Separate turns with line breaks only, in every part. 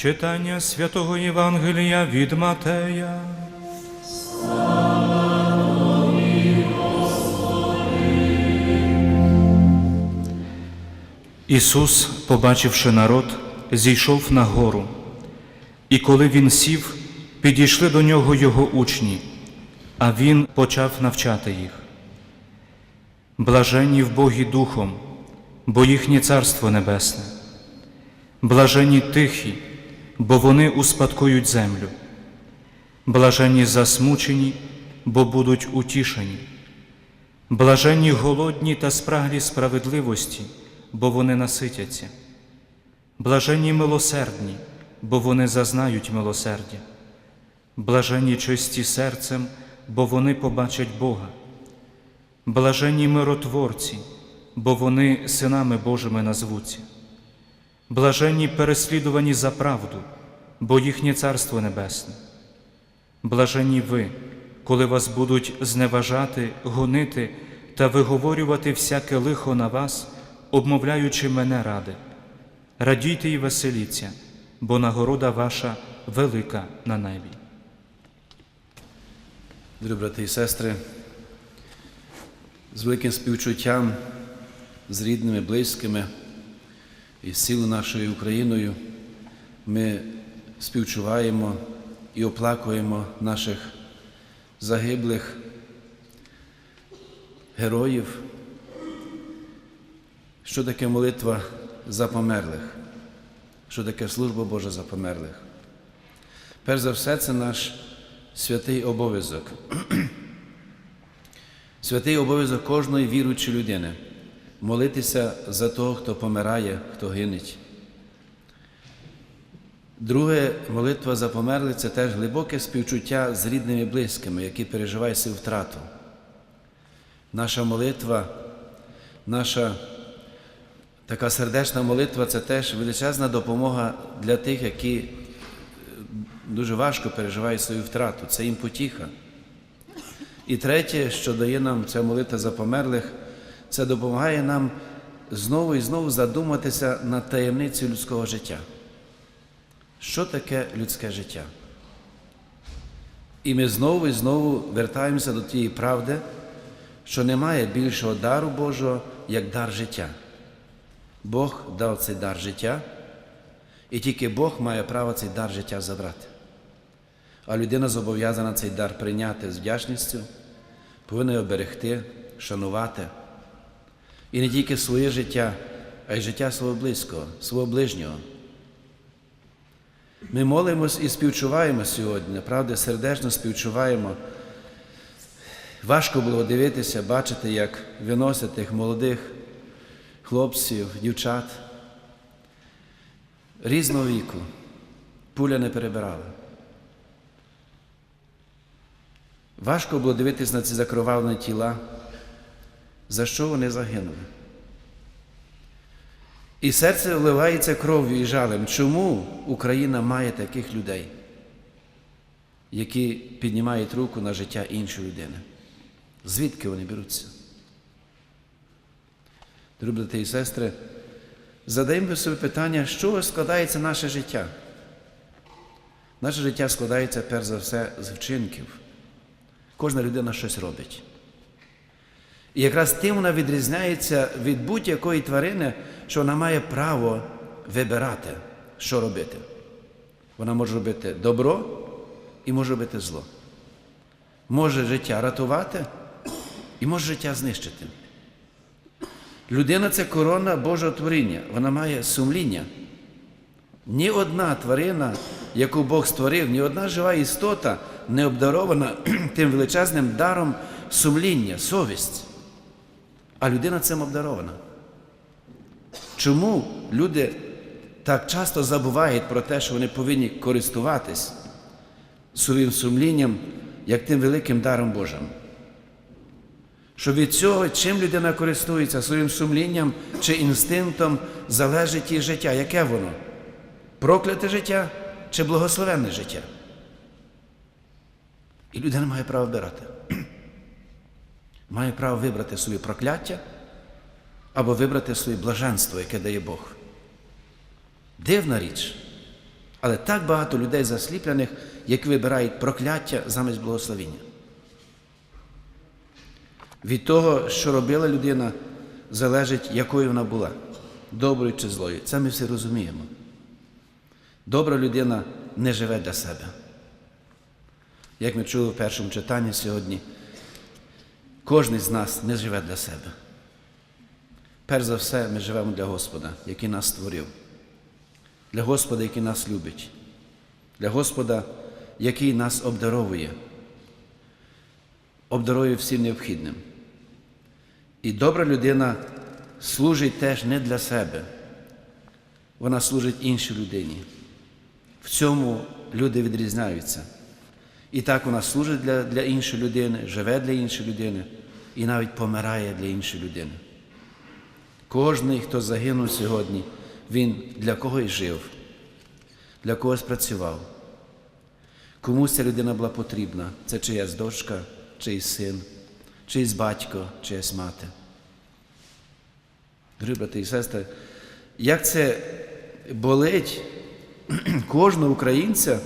Читання святого Євангелія від Матея. Ісус, побачивши народ, зійшов на гору, і коли він сів, підійшли до нього його учні, а він почав навчати їх. Блаженні в Богі Духом, бо їхнє Царство Небесне. Блаженні тихі, бо вони успадкують землю. Блаженні засмучені, бо будуть утішені. Блаженні голодні та спраглі справедливості, бо вони наситяться. Блаженні милосердні, бо вони зазнають милосердя. Блаженні чисті серцем, бо вони побачать Бога. Блаженні миротворці, бо вони синами Божими назвуться. Блаженні переслідувані за правду, бо їхнє Царство Небесне. Блаженні ви, коли вас будуть зневажати, гонити та виговорювати всяке лихо на вас, обмовляючи мене ради. Радійте і веселіться, бо нагорода ваша велика на небі.
Дорогі брати і сестри, з великим співчуттям, з рідними, близькими і з цілою нашою Україною ми співчуваємо і оплакуємо наших загиблих героїв. Що таке молитва за померлих? Що таке служба Божа за померлих? Перш за все, це наш святий обов'язок. Святий обов'язок кожної віруючої людини молитися за того, хто помирає, хто гинеть. Друге, молитва за померлих це теж глибоке співчуття з рідними і близькими, які переживають цю втрату. Наша молитва, наша така сердечна молитва це теж величезна допомога для тих, які дуже важко переживають свою втрату, це їм потіха. І третє, що дає нам ця молитва за померлих, це допомагає нам знову і знову задуматися над таємницею людського життя. Що таке людське життя? І ми знову і знову вертаємося до тієї правди, що немає більшого дару Божого, як дар життя. Бог дав цей дар життя, і тільки Бог має право цей дар життя забрати. А людина зобов'язана цей дар прийняти з вдячністю, повинна його берегти, шанувати. І не тільки своє життя, а й життя свого близького, свого ближнього. Ми молимось і співчуваємо сьогодні, правда, сердечно співчуваємо. Важко було дивитися, бачити, як виносять тих молодих хлопців, дівчат різного віку. Пуля не перебирала. Важко було дивитися на ці закровавлені тіла, за що вони загинули. І серце вливається кров'ю і жалем. Чому Україна має таких людей, які піднімають руку на життя іншої людини? Звідки вони беруться? Дорогі і сестри, задаємо собі питання, що складається наше життя? Наше життя складається перш за все з вчинків. Кожна людина щось робить. І якраз тим вона відрізняється від будь-якої тварини, що вона має право вибирати, що робити. Вона може робити добро і може робити зло. Може життя рятувати і може життя знищити. Людина це корона Божого творіння, вона має сумління. Ні одна тварина, яку Бог створив, ні одна жива істота не обдарована тим величезним даром сумління, совість. А людина цим обдарована. Чому люди так часто забувають про те, що вони повинні користуватись своїм сумлінням, як тим великим даром Божим? Що від цього, чим людина користується своїм сумлінням чи інстинктом, залежить її життя. Яке воно? Прокляте життя чи благословенне життя? І людина має право вибирати. Має право вибрати собі прокляття або вибрати своє блаженство, яке дає Бог. Дивна річ. Але так багато людей засліплених, які вибирають прокляття замість благословіння. Від того, що робила людина, залежить, якою вона була, доброю чи злою. Це ми всі розуміємо. Добра людина не живе для себе. Як ми чули в першому читанні сьогодні, кожен з нас не живе для себе. Перш за все, ми живемо для Господа, який нас створив, для Господа, який нас любить, для Господа, який нас обдаровує, обдарує всім необхідним. І добра людина служить теж не для себе, вона служить іншій людині. В цьому люди відрізняються. І так вона служить для, для іншої людини, живе для іншої людини і навіть помирає для іншої людини. Кожний, хто загинув сьогодні, він для когось жив, для когось працював. Комусь ця людина була потрібна. Це чиясь дочка, чийсь син, чийсь батько, чиясь мати. Дорогі брати і сестри, як це болить кожного українця,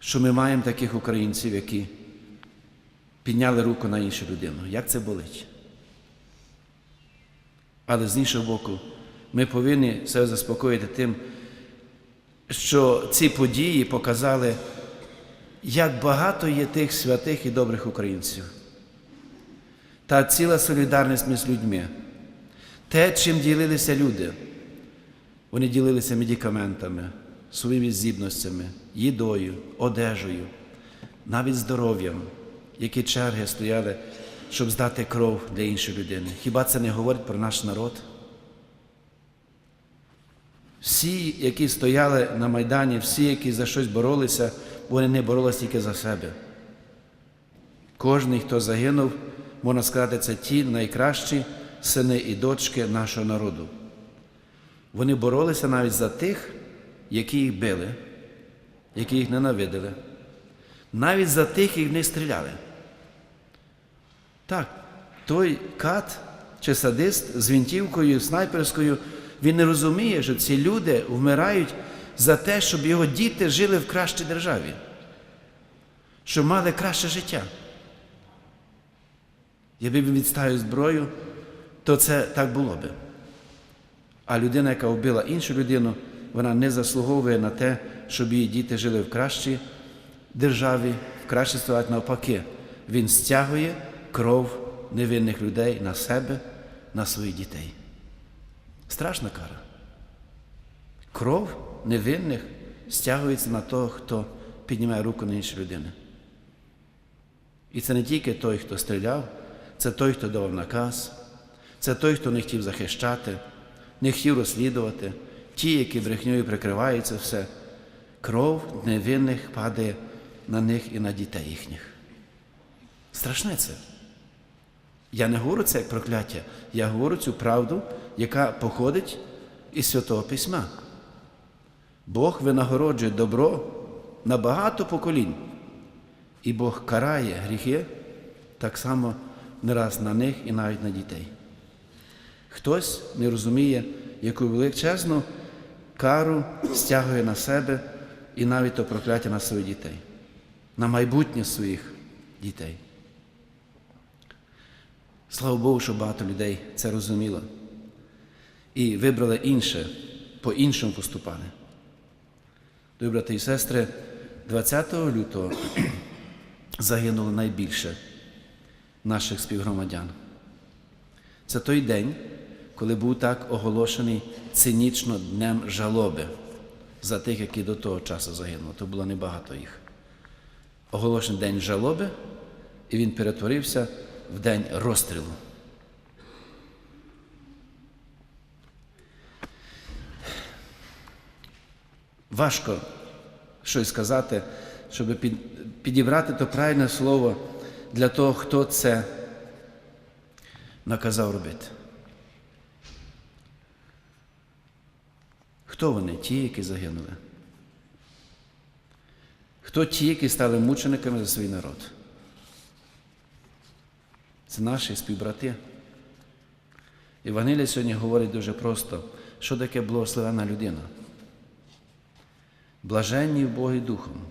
що ми маємо таких українців, які підняли руку на іншу людину. Як це болить? Але з іншого боку, ми повинні себе заспокоїти тим, що ці події показали, як багато є тих святих і добрих українців. Та ціла солідарність між людьми. Те, чим ділилися люди, вони ділилися медикаментами, своїми здібностями, їдою, одежею, навіть здоров'ям, які черги стояли, щоб здати кров для іншої людини. Хіба це не говорить про наш народ? Всі, які стояли на Майдані, всі, які за щось боролися, вони не боролися тільки за себе. Кожний, хто загинув, можна сказати, це ті найкращі сини і дочки нашого народу. Вони боролися навіть за тих, які їх били, які їх ненавидили, навіть за тих, які в них стріляли. Так, той кат чи садист з вінтівкою, снайперською, він не розуміє, що ці люди вмирають за те, щоб його діти жили в кращій державі, щоб мали краще життя. Якби він відставив зброю, то це так було би. А людина, яка вбила іншу людину, вона не заслуговує на те, щоб її діти жили в кращій державі, в кращій ситуації навпаки. Він стягує кров невинних людей на себе, на своїх дітей. Страшна кара. Кров невинних стягується на того, хто піднімає руку на іншу людину. І це не тільки той, хто стріляв, це той, хто давав наказ, це той, хто не хотів захищати, не хотів розслідувати, ті, які брехньою прикриваються все. Кров невинних падає на них і на дітей їхніх. Страшне це. Я не говорю це як прокляття, я говорю цю правду, яка походить із Святого Письма. Бог винагороджує добро на багато поколінь, і Бог карає гріхи так само не раз на них і навіть на дітей. Хтось не розуміє, яку величезну кару стягує на себе і навіть то прокляття на своїх дітей, на майбутнє своїх дітей. Слава Богу, що багато людей це розуміло. І вибрали інше, по-іншому поступали. Дорогі брати і сестри, 20 лютого загинуло найбільше наших співгромадян. Це той день, коли був так оголошений цинічно днем жалоби за тих, які до того часу загинули. То було небагато їх. Оголошений день жалоби, і він перетворився в день розстрілу. Важко щось сказати, щоб підібрати то правильне слово для того, хто це наказав робити. Хто вони? Ті, які загинули? Хто ті, які стали мучениками за свій народ? Це наші співбрати. Євангелія сьогодні говорить дуже просто, що таке благословена людина. блаженні в Богі Духом,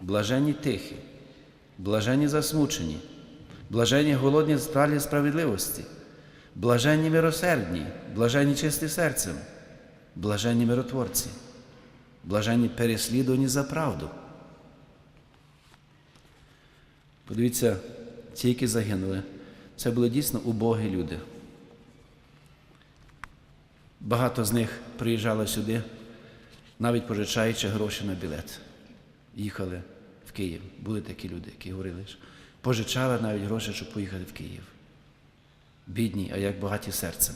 блаженні тихі, блаженні засмучені, блаженні голодні справі справедливості, блаженні миросердні, блаженні чисті серцем, блаженні миротворці, блаженні переслідувані за правду. Подивіться, ті, які загинули, це були дійсно убогі люди. Багато з них приїжджало сюди, навіть пожичаючи гроші на білет. Їхали в Київ. Були такі люди, які говорили, що пожичали навіть гроші, щоб поїхати в Київ. Бідні, а як багаті серцем.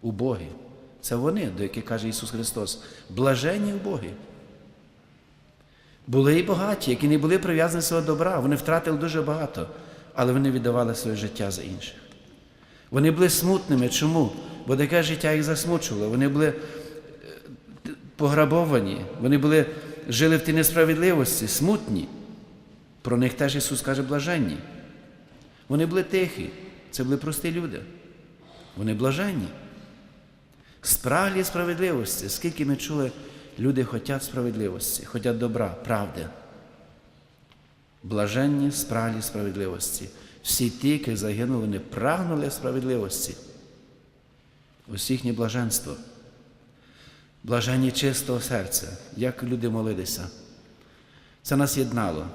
Убогі. Це вони, до яких каже Ісус Христос, блаженні убогі. Були і багаті, які не були прив'язані свого добра, вони втратили дуже багато, але вони віддавали своє життя за інших. Вони були смутними. Чому? Бо таке життя їх засмучувало. Вони були е, пограбовані, вони були, жили в тій несправедливості, смутні. Про них теж Ісус каже блаженні. Вони були тихі, це були прості люди. Вони блаженні. Спраглі справедливості. Скільки ми чули, люди хочуть справедливості, хочуть добра, правди. Блаженні спраглі справедливості. Всі ті, які загинули, не прагнули справедливості. Ось їхнє блаженство. Блаженні чистого серця, як люди молилися. Це нас єднало.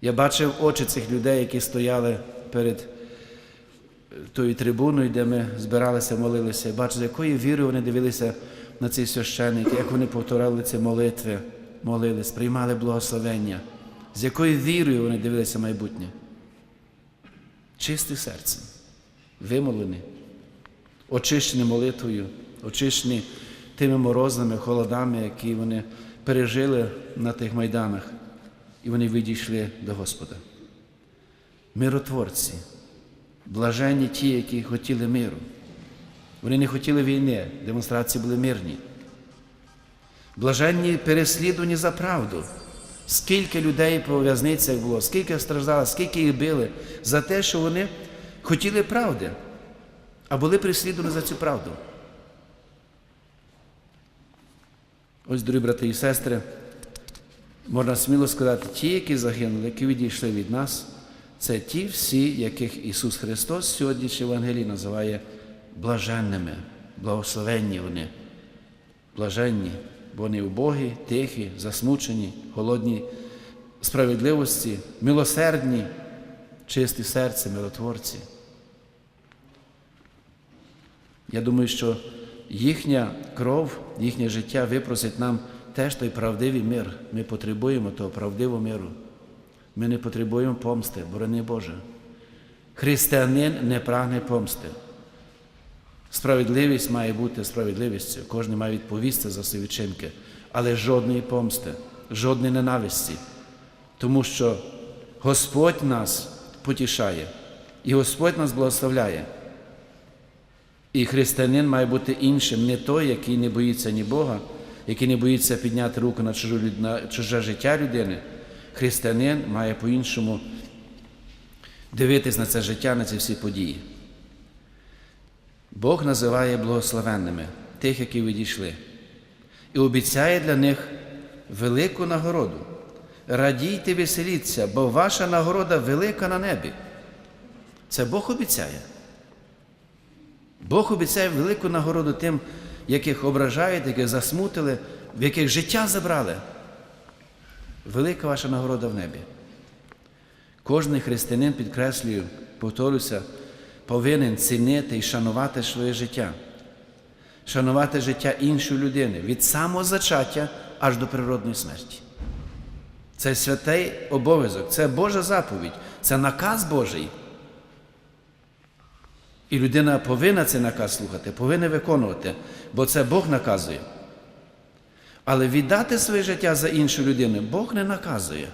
Я бачив очі цих людей, які стояли перед тою трибуною, де ми збиралися, молилися. Я бачив, з якою вірою вони дивилися на ці священники, як вони повторяли ці молитви, молились, приймали благословення, з якою вірою вони дивилися майбутнє. Чисте серце, вимолені, очищені молитвою, очищені тими морозами, холодами, які вони пережили на тих майданах, і вони відійшли до Господа. Миротворці, блаженні ті, які хотіли миру. Вони не хотіли війни, демонстрації були мирні. Блаженні переслідувані за правду. Скільки людей по в'язницях було, скільки страждало, скільки їх били за те, що вони хотіли правди, а були переслідувані за цю правду. Ось, дорогі брати і сестри, можна сміло сказати, ті, які загинули, які відійшли від нас, це ті всі, яких Ісус Христос сьогодні в Євангелії називає блаженними, благословенні вони, блаженні, бо вони убогі, тихі, засмучені, голодні справедливості, милосердні, чисті серце, миротворці. Я думаю, що їхня кров, їхнє життя випросить нам теж той правдивий мир. Ми потребуємо того правдивого миру. Ми не потребуємо помсти, борони Боже. Християнин не прагне помсти. Справедливість має бути справедливістю. Кожен має відповісти за свої вчинки, але жодної помсти, жодної ненависті. Тому що Господь нас потішає, і Господь нас благословляє. І християнин має бути іншим, не той, який не боїться ні Бога, який не боїться підняти руку на, чуже життя людини. Християнин має по-іншому дивитись на це життя, на ці всі події. Бог називає благословенними тих, які відійшли, і обіцяє для них велику нагороду. Радійте, веселіться, бо ваша нагорода велика на небі. Це Бог обіцяє. Бог обіцяє велику нагороду тим, яких ображають, яких засмутили, в яких життя забрали. Велика ваша нагорода в небі. Кожний християнин, підкреслюю, повторюся, повинен цінити і шанувати своє життя, шанувати життя іншої людини від самого зачаття аж до природної смерті. Це святий обов'язок, це Божа заповідь, це наказ Божий. І людина повинна цей наказ слухати, повинна виконувати, бо це Бог наказує. Але віддати своє життя за іншу людину Бог не наказує.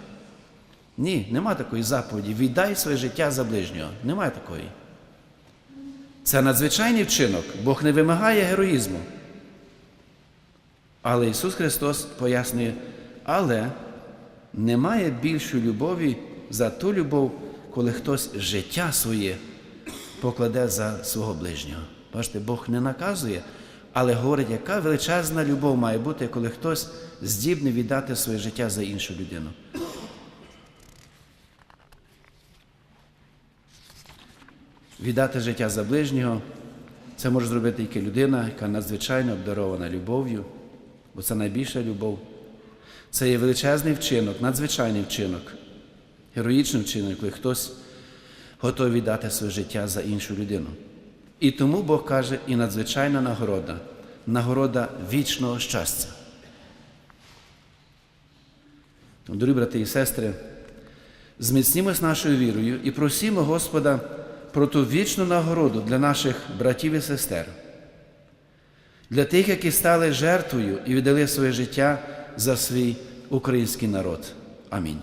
Ні, нема такої заповіді. Віддай своє життя за ближнього. Немає такої. Це надзвичайний вчинок. Бог не вимагає героїзму. Але Ісус Христос пояснює, але немає більшої любові за ту любов, коли хтось життя своє покладе за свого ближнього. Бачите, Бог не наказує, але говорить, яка величезна любов має бути, коли хтось здібний віддати своє життя за іншу людину. Віддати життя за ближнього це може зробити тільки людина, яка надзвичайно обдарована любов'ю, бо це найбільша любов. Це є величезний вчинок, надзвичайний вчинок, героїчний вчинок, коли хтось готовий віддати своє життя за іншу людину. І тому Бог каже, і надзвичайна нагорода, нагорода вічного щастя. Тому, Дорогі брати і сестри, зміцнімось нашою вірою і просімо Господа про ту вічну нагороду для наших братів і сестер, для тих, які стали жертвою і віддали своє життя за свій український народ. Амінь.